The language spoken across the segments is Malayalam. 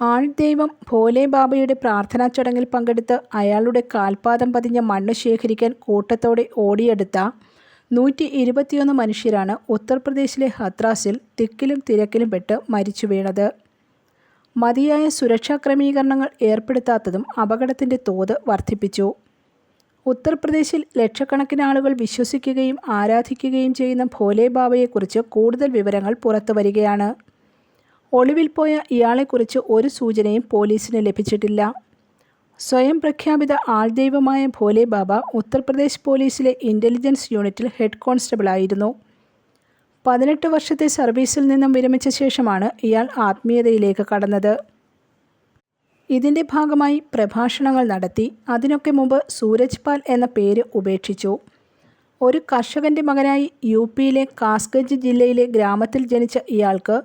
ആൾദൈവം ഭോലെ ബാബയുടെ പ്രാർത്ഥനാ ചടങ്ങിൽ പങ്കെടുത്ത് അയാളുടെ കാൽപാദം പതിഞ്ഞ മണ്ണ് ശേഖരിക്കാൻ കൂട്ടത്തോടെ ഓടിയെടുത്ത നൂറ്റി ഇരുപത്തിയൊന്ന് മനുഷ്യരാണ് ഉത്തർപ്രദേശിലെ ഹത്രാസിൽ തിക്കിലും തിരക്കിലും പെട്ട് മരിച്ചു വീണത്. മതിയായ സുരക്ഷാ ക്രമീകരണങ്ങൾ ഏർപ്പെടുത്താത്തതും അപകടത്തിന്റെ തോത് വർദ്ധിപ്പിച്ചു. ഉത്തർപ്രദേശിൽ ലക്ഷക്കണക്കിന് ആളുകൾ വിശ്വസിക്കുകയും ആരാധിക്കുകയും ചെയ്യുന്ന ഭോലെ ബാബയെക്കുറിച്ച് കൂടുതൽ വിവരങ്ങൾ പുറത്തുവരികയാണ്. ഒളിവിൽ പോയ ഇയാളെക്കുറിച്ച് ഒരു സൂചനയും പോലീസിന് ലഭിച്ചിട്ടില്ല. സ്വയം പ്രഖ്യാപിത ആൾദൈവമായ ഭോലെ ബാബ ഉത്തർപ്രദേശ് പോലീസിലെ ഇന്റലിജൻസ് യൂണിറ്റിൽ ഹെഡ് കോൺസ്റ്റബിളായിരുന്നു പതിനെട്ട് വർഷത്തെ സർവീസിൽ നിന്നും വിരമിച്ച ശേഷമാണ് ഇയാൾ ആത്മീയതയിലേക്ക് കടന്നത്. ഇതിന്റെ ഭാഗമായി പ്രഭാഷണങ്ങൾ നടത്തി. അതിനൊക്കെ മുമ്പ് സൂരജ് പാൽ എന്ന പേര് ഉപേക്ഷിച്ചു. ഒരു കർഷകന്റെ മകനായി യു പിയിലെ കാസ്ഗഞ്ച് ജില്ലയിലെ ഗ്രാമത്തിൽ ജനിച്ച ഇയാൾക്ക്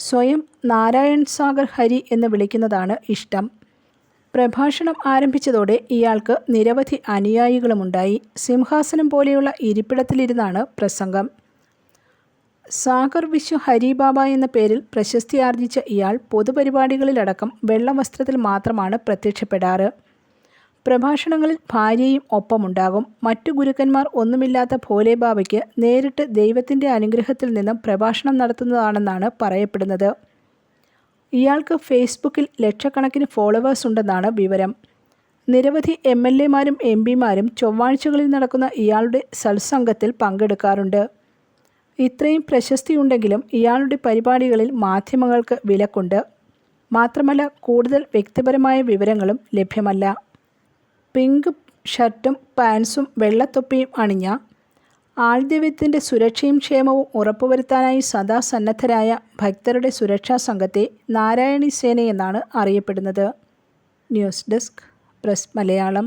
സ്വയം നാരായൺ സാഗർ ഹരി എന്ന് വിളിക്കുന്നതാണ് ഇഷ്ടം. പ്രഭാഷണം ആരംഭിച്ചതോടെ ഇയാൾക്ക് നിരവധി അനുയായികളുമുണ്ടായി. സിംഹാസനം പോലെയുള്ള ഇരിപ്പിടത്തിലിരുന്നാണ് പ്രസംഗം. സാഗർ വിശ്വ ഹരിബാബ എന്ന പേരിൽ പ്രശസ്തി ആർജിച്ച ഇയാൾ പൊതുപരിപാടികളിലടക്കം വെള്ള വസ്ത്രത്തിൽ മാത്രമാണ് പ്രത്യക്ഷപ്പെടാറ്. പ്രഭാഷണങ്ങളിൽ ഭാര്യയും ഒപ്പമുണ്ടാകും. മറ്റു ഗുരുക്കന്മാർ ഒന്നുമില്ലാത്ത ഭോലെ ബാബയ്ക്ക് നേരിട്ട് ദൈവത്തിന്റെ അനുഗ്രഹത്തിൽ നിന്നും പ്രഭാഷണം നടത്തുന്നതാണെന്നാണ് പറയപ്പെടുന്നത്. ഇയാൾക്ക് ഫേസ്ബുക്കിൽ ലക്ഷക്കണക്കിന് ഫോളോവേഴ്സ് ഉണ്ടെന്നാണ് വിവരം. നിരവധി എം എൽ എമാരും എം പിമാരും ചൊവ്വാഴ്ചകളിൽ നടക്കുന്ന ഇയാളുടെ സത്സംഗത്തിൽ പങ്കെടുക്കാറുണ്ട്. ഇത്രയും പ്രശസ്തിയുണ്ടെങ്കിലും ഇയാളുടെ പരിപാടികളിൽ മാധ്യമങ്ങൾക്ക് വിലക്കുണ്ട്. മാത്രമല്ല കൂടുതൽ വ്യക്തിപരമായ വിവരങ്ങളും ലഭ്യമല്ല. പിങ്ക് ഷർട്ടും പാൻസും വെള്ളത്തൊപ്പിയും അണിഞ്ഞ ആൾദിവ്യത്തിന്റെ സുരക്ഷയും ക്ഷേമവും ഉറപ്പുവരുത്താനായി സദാ സന്നദ്ധരായ ഭക്തരുടെ സുരക്ഷാ സംഘത്തെ നാരായണി സേന എന്നാണ് അറിയപ്പെടുന്നത്. News desk press Malayalam.